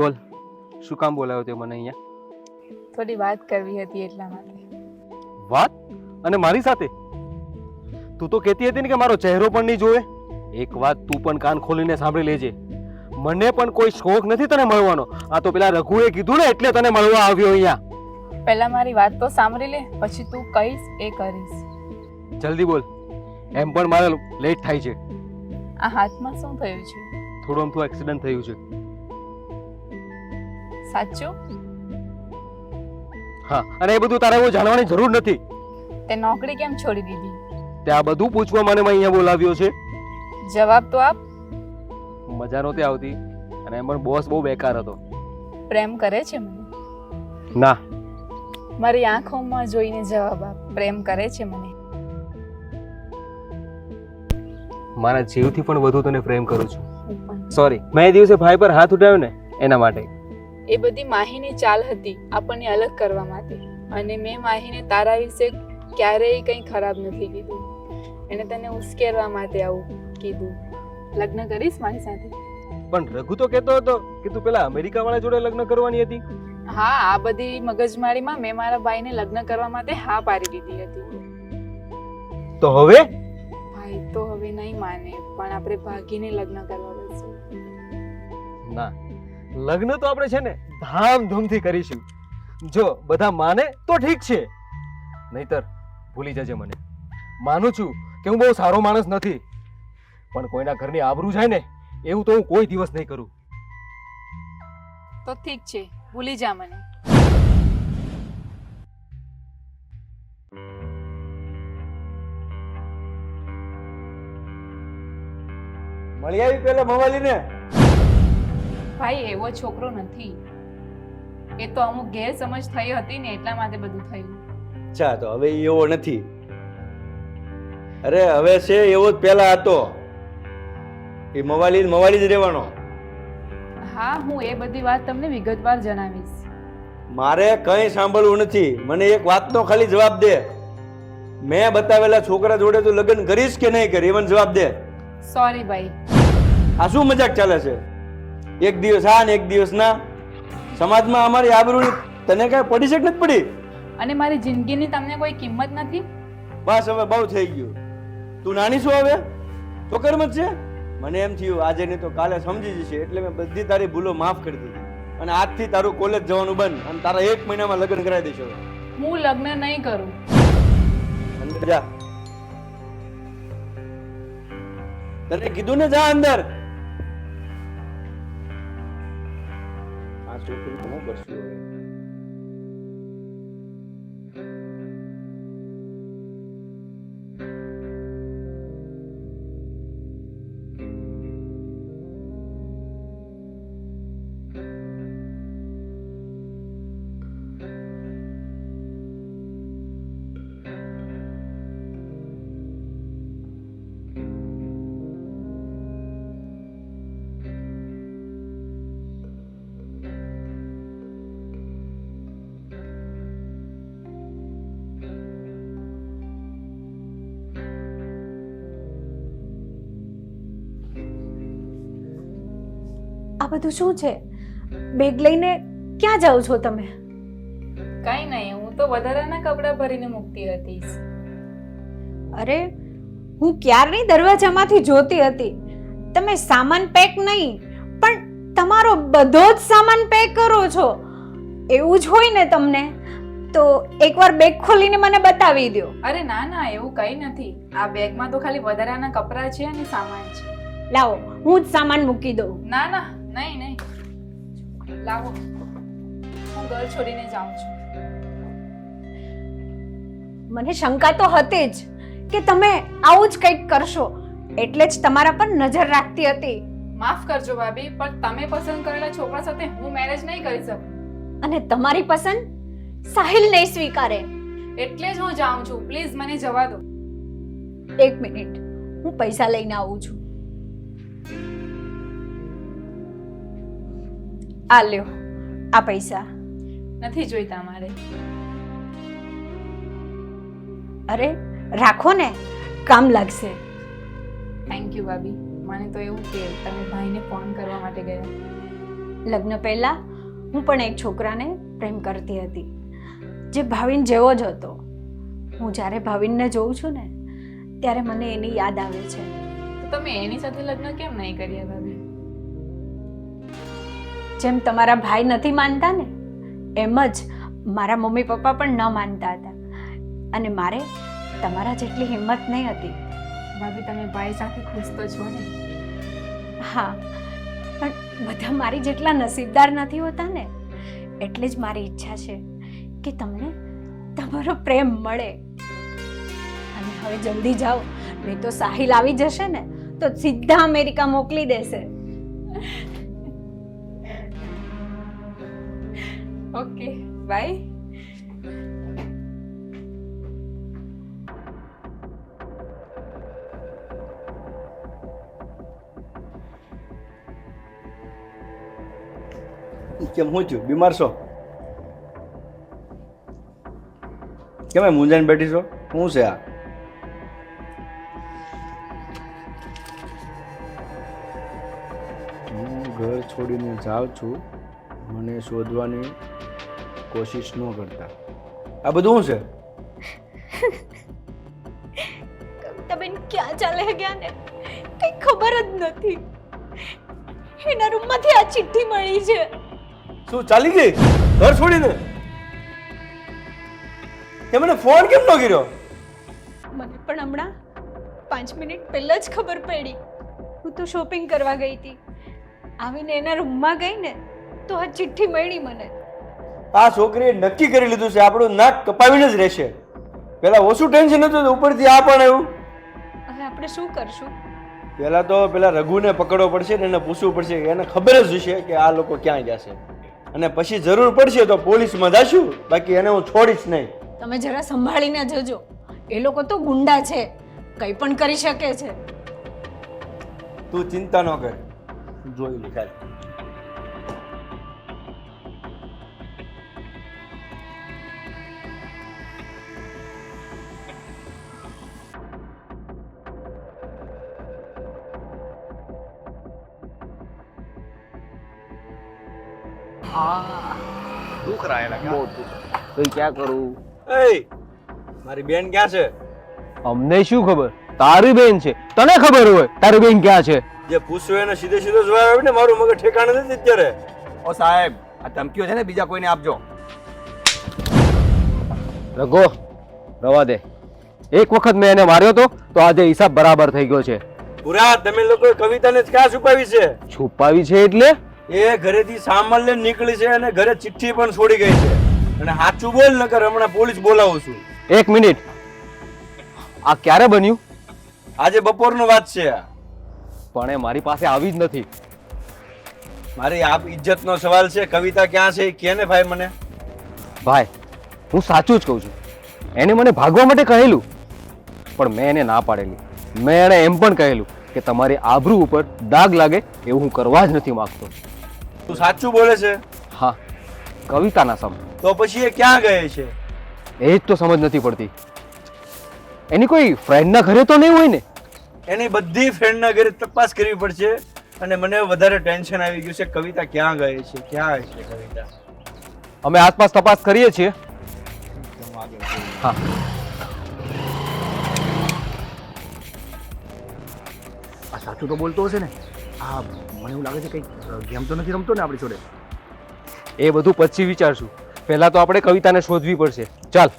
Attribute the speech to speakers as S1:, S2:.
S1: બોલ શું કામ બોલાવ્યો તે મને અહીંયા?
S2: થોડી વાત કરવી હતી એટલા માટે.
S1: વાત? અને મારી સાથે? તું તો કહેતી હતી ને કે મારો ચહેરો પણ નહીં જોવે. એક વાત તું પણ કાન ખોલીને સાંભળી લેજે. મને પણ કોઈ શોખ નથી તને મળવાનો. આ તો પેલા રઘુએ કીધું ને એટલે તને મળવા આવ્યો અહીંયા.
S2: પહેલા મારી વાત તો સાંભળી લે પછી તું કહીશ એ કરીશ.
S1: જલ્દી બોલ. એમ પણ મારે લેટ થાય છે.
S2: આ હાથમાં શું થયું છે?
S1: થોડું અમથું એક્સિડન્ટ થયું છે.
S2: સાચું?
S1: હા અને એ બધું તારે એવું જાણવાની જરૂર નથી.
S2: તે નોકરી કેમ છોડી દીધી?
S1: તે આ બધું પૂછવા મને મેં અહીંયા બોલાવ્યો છે.
S2: જવાબ તો આપ.
S1: મજા નહોતી આવતી અને એમ પણ બોસ બહુ બેકાર હતો.
S2: પ્રેમ કરે છે મને?
S1: ના.
S2: મારી આંખોમાં જોઈને જવાબ આપ. પ્રેમ કરે છે મને?
S1: મારા જીવથી પણ વધુ તને પ્રેમ કરું છું. સોરી મેં દિવસે ભાઈ પર હાથ ઉઠાવ્યો ને એના માટે.
S2: એ બધી માહીની ચાલ હતી આપણને અલગ કરવા માટે. અને મેં માહીને તારા વિશે ક્યારેય કંઈ ખરાબ નથી કીધું. એને તને ઉશ્કેરવા માટે આવું કીધું. લગ્ન કરીશ મારી સાથે?
S1: પણ રઘુ તો કહેતો હતો કે તું પેલા અમેરિકા વાળા જોડે લગ્ન કરવાની હતી.
S2: હા આ બધી મગજમારીમાં મેં મારા ભાઈને લગ્ન કરવા માટે હા પાડી દીધી હતી.
S1: તો હવે?
S2: ભાઈ તો હવે નહીં માને પણ આપણે ભાગીને લગ્ન કરવા પડશે
S1: ના. લગ્ન તો આપણે છે ને ધામધૂમથી કરીશું. જો બધા માને તો ઠીક છે. નહીતર ભૂલી જજે મને. માનું છું કે હું બહુ સારો માણસ નથી. પણ કોઈના ઘરની આબરૂ જાય ને એવું તો હું કોઈ દિવસ નહીં કરું.
S2: તો ઠીક છે ભૂલી જા મને.
S3: મળી આવી પેલા મવાલીને ને
S2: ભાઈ એવો છોકરો નથી. એ તો અમુક ગેરસમજ થઈ હતી ને એટલા માટે બધું થયું.
S3: અચ્છા તો હવે એવો નથી. અરે હવે છે એવો જ પેલા હતો. એ મવાલી મવાલી જ રહેવાનો.
S2: હા હું એ બધી વાત તમને વિગતવાર જણાવીશ.
S3: મારે કંઈ સાંભળવું નથી. મને એક વાતનો ખાલી જવાબ દે. મેં બતાવેલા છોકરા જોડે તું લગ્ન કરીશ કે નહીં કરી મને જવાબ દે.
S2: સોરી ભાઈ.
S3: આ શું મજાક ચાલે છે? એક દિવસ હા ને એક દિવસ ના. સમાજમાં અમારી આબરૂ તને કાંઈ પડી છે કે નથી પડી?
S2: અને મારી જિંદગીની તમને કોઈ કિંમત નથી?
S3: બસ હવે બહુ થઈ ગયું. તું નાની શું હવે? તો જ છે? મને એમ થયું આજે નહીં તો કાલે સમજી જશે એટલે મેં બધી તારી ભૂલો માફ કરી દીધી. અને આજથી તારું કોલેજ જવાનું બંધ અને તારા એક મહિનામાં લગ્ન કરાવી દઈશ
S2: હું લગ્ન નહીં કરું.
S3: જા. તને કીધું ને જા અંદર. આ છોકરી તો હું કરશું હવે
S4: આ બધું શું છે? બેગ લઈને ક્યાં જાઓ છો તમે?
S2: કઈ નહીં હું તો વધારાના કપડાં ભરીને મૂકતી હતી
S4: અરે હું ક્યારની દરવાજામાંથી જોતી હતી? તમે સામાન પેક નહીં પણ તમારો બધો જ સામાન પેક કરો છો. એવું જ હોય ને તમને? તો એકવાર બેગ ખોલીને મને બતાવી દો
S2: અરે ના ના એવું કઈ નથી. આ બેગમાં તો ખાલી વધારાના કપડાં છે અને સામાન છે.
S4: લાવો હું જ સામાન મૂકી દઉં.
S2: ના ના નહીં નહીં. લાવો. હું ઘર છોડીને જાઉં છું.
S4: મને શંકા તો હતી જ કે તમે આવું જ કંઈક કરશો. એટલે જ તમારા પર નજર રાખતી હતી.
S2: માફ કરજો ભાભી પણ તમે પસંદ કરેલા છોકરા સાથે હું મેરેજ નહીં કરી શકું.
S4: અને તમારી પસંદ સાહિલ નહીં સ્વીકારે.
S2: એટલે જ હું જાઉં છું. પ્લીઝ મને જવા દો.
S4: એક મિનિટ. હું પૈસા લઈને આવું છું. આ લ્યો આ પૈસા.
S2: નથી જોઈતા મારે
S4: અરે રાખો ને કામ લાગશે.
S2: થેન્ક યુ ભાભી. મને તો એવું કે તમે ભાઈને ફોન કરવા માટે ગયા.
S4: લગ્ન પહેલા હું પણ એક છોકરાને પ્રેમ કરતી હતી. જે ભાવિન જેવો જ હતો. હું જ્યારે ભાવિનને જોઉં છું ને ત્યારે મને એની યાદ આવે છે.
S2: તો તમે એની સાથે લગ્ન કેમ નહીં કર્યા ભાભી?
S4: જેમ તમારા ભાઈ નથી માનતા ને એમ જ મારા મમ્મી પપ્પા પણ ન માનતા હતા. અને મારે તમારા જેટલી હિંમત નહીં હતી.
S2: ભાભી તમે ભાઈ સાથે ખુશ તો છો ને?
S4: હા પણ બધા મારી જેટલા નસીબદાર નથી હોતા ને એટલે જ મારી ઈચ્છા છે કે તમને તમારો પ્રેમ મળે. અને હવે જલ્દી જાઓ નહીં તો સાહિલ આવી જશે ને તો સીધા અમેરિકા મોકલી દેશે.
S2: Okay, bye.
S3: કેમ હું છું બીમાર છો? કેમ એ મૂંઝાઈને બેઠી છો? શું છે આ? હું ઘર છોડીને જાઉં છું. મને શોધવાની કોશિશ ન કરતા. આ બધું શું છે?
S4: કવિતાબેન ક્યાં ચાલે ગયા ને કઈ ખબર જ નથી. એના રૂમમાંથી આ ચિઠ્ઠી મળી છે.
S3: શું ચાલી ગઈ? ઘર છોડીને? તે મને ફોન કેમ ન કર્યો?
S4: મને પણ હમણાં પાંચ મિનિટ પહેલા જ ખબર પડી. હું તો શોપિંગ કરવા ગઈ હતી. આવીને એના રૂમમાં ગઈ ને તો આ ચિઠ્ઠી મળી મને.
S3: આ છોકરીએ નક્કી કરી લીધું છે આપણું નાક કપાવીને જ રહેશે. પેલા ઓછું ટેન્શન હતું ઉપરથી આ પણ આવ્યું.
S4: હવે આપણે શું કરશું?
S3: પહેલા તો પેલા રઘુને પકડવો પડશે ને એને પૂછવું પડશે એને ખબર જ હશે કે આ લોકો ક્યાં ગયા છે. અને પછી જરૂર પડશે તો પોલીસમાં જાશું બાકી એને હું છોડીશ નહીં.
S4: તમે જરા સંભાળીને જજો. એ લોકો તો ગુંડા છે કંઈ પણ કરી શકે છે.
S3: તું ચિંતા ન કર. જોઈ લે
S5: આ દુખ રાયેલા બહુ
S1: તો ક્યાં કરું?
S3: એ મારી બેન ક્યાં છે?
S1: અમને શું ખબર? તારી બેન છે. તને ખબર હોય તારી બેન ક્યાં છે?
S3: જે પૂછ્યું એને સીધે સીધો જોવા આવે ને મારું મગજ ઠેકાણે નથી અત્યારે.
S5: ઓ સાહેબ આ ધમકીઓ છે ને બીજા કોઈને આપજો.
S1: રઘો રવા દે. એક વખત મેં એને માર્યો તો તો આજે હિસાબ બરાબર થઈ ગયો છે.
S3: પુરા તમે લોકો કવિતાને જ ક્યાં છુપાવી છે?
S1: છુપાવી છે એટલે?
S3: એ ઘરેથી સામાન લઈને નીકળી છે અને ઘરે ચિઠ્ઠી પણ છોડી ગઈ છે. અને સાચું બોલ નકર હમણાં પોલીસ બોલાવું છું.
S1: એક મિનિટ. આ ક્યારે બન્યું?
S3: આજે બપોરનો વાત છે.
S1: પણ એ મારી પાસે આવી જ નથી.
S3: મારી આપ ઇજ્જતનો સવાલ છે કવિતા ક્યાં છે કે ને ભાઈ મને.
S1: ભાઈ હું સાચું જ કહું છું. એને મને ભાગવા માટે કહેલું. પણ મેં એને ના પાડેલી. મેં એને એમ પણ કહેલું કે તમારી આબરૂ ઉપર દાગ લાગે એવું હું કરવા જ નથી માંગતો.
S3: તું સાચું બોલે છે?
S1: હા કવિતાના સમ.
S3: તો પછી એ ક્યાં ગયે છે?
S1: એ જ તો સમજ નથી પડતી. એની કોઈ ફ્રેન્ડના ઘરે તો નહીં હોય ને?
S3: એની બધી ફ્રેન્ડના ઘરે તપાસ કરવી પડશે અને મને વધારે ટેન્શન આવી ગયું છે કવિતા ક્યાં ગઈ છે ક્યાં છે કવિતા?
S1: અમે આસપાસ તપાસ કરીએ છીએ. હા.
S5: આ સાચું તો બોલતો હશે ને? આ મને એવું લાગે છે કંઈક ગેમ તો નથી રમતો ને આપણી જોડે.
S1: એ બધું પછી વિચારશું. પહેલાં તો આપણે કવિતાને શોધવી પડશે. ચાલ.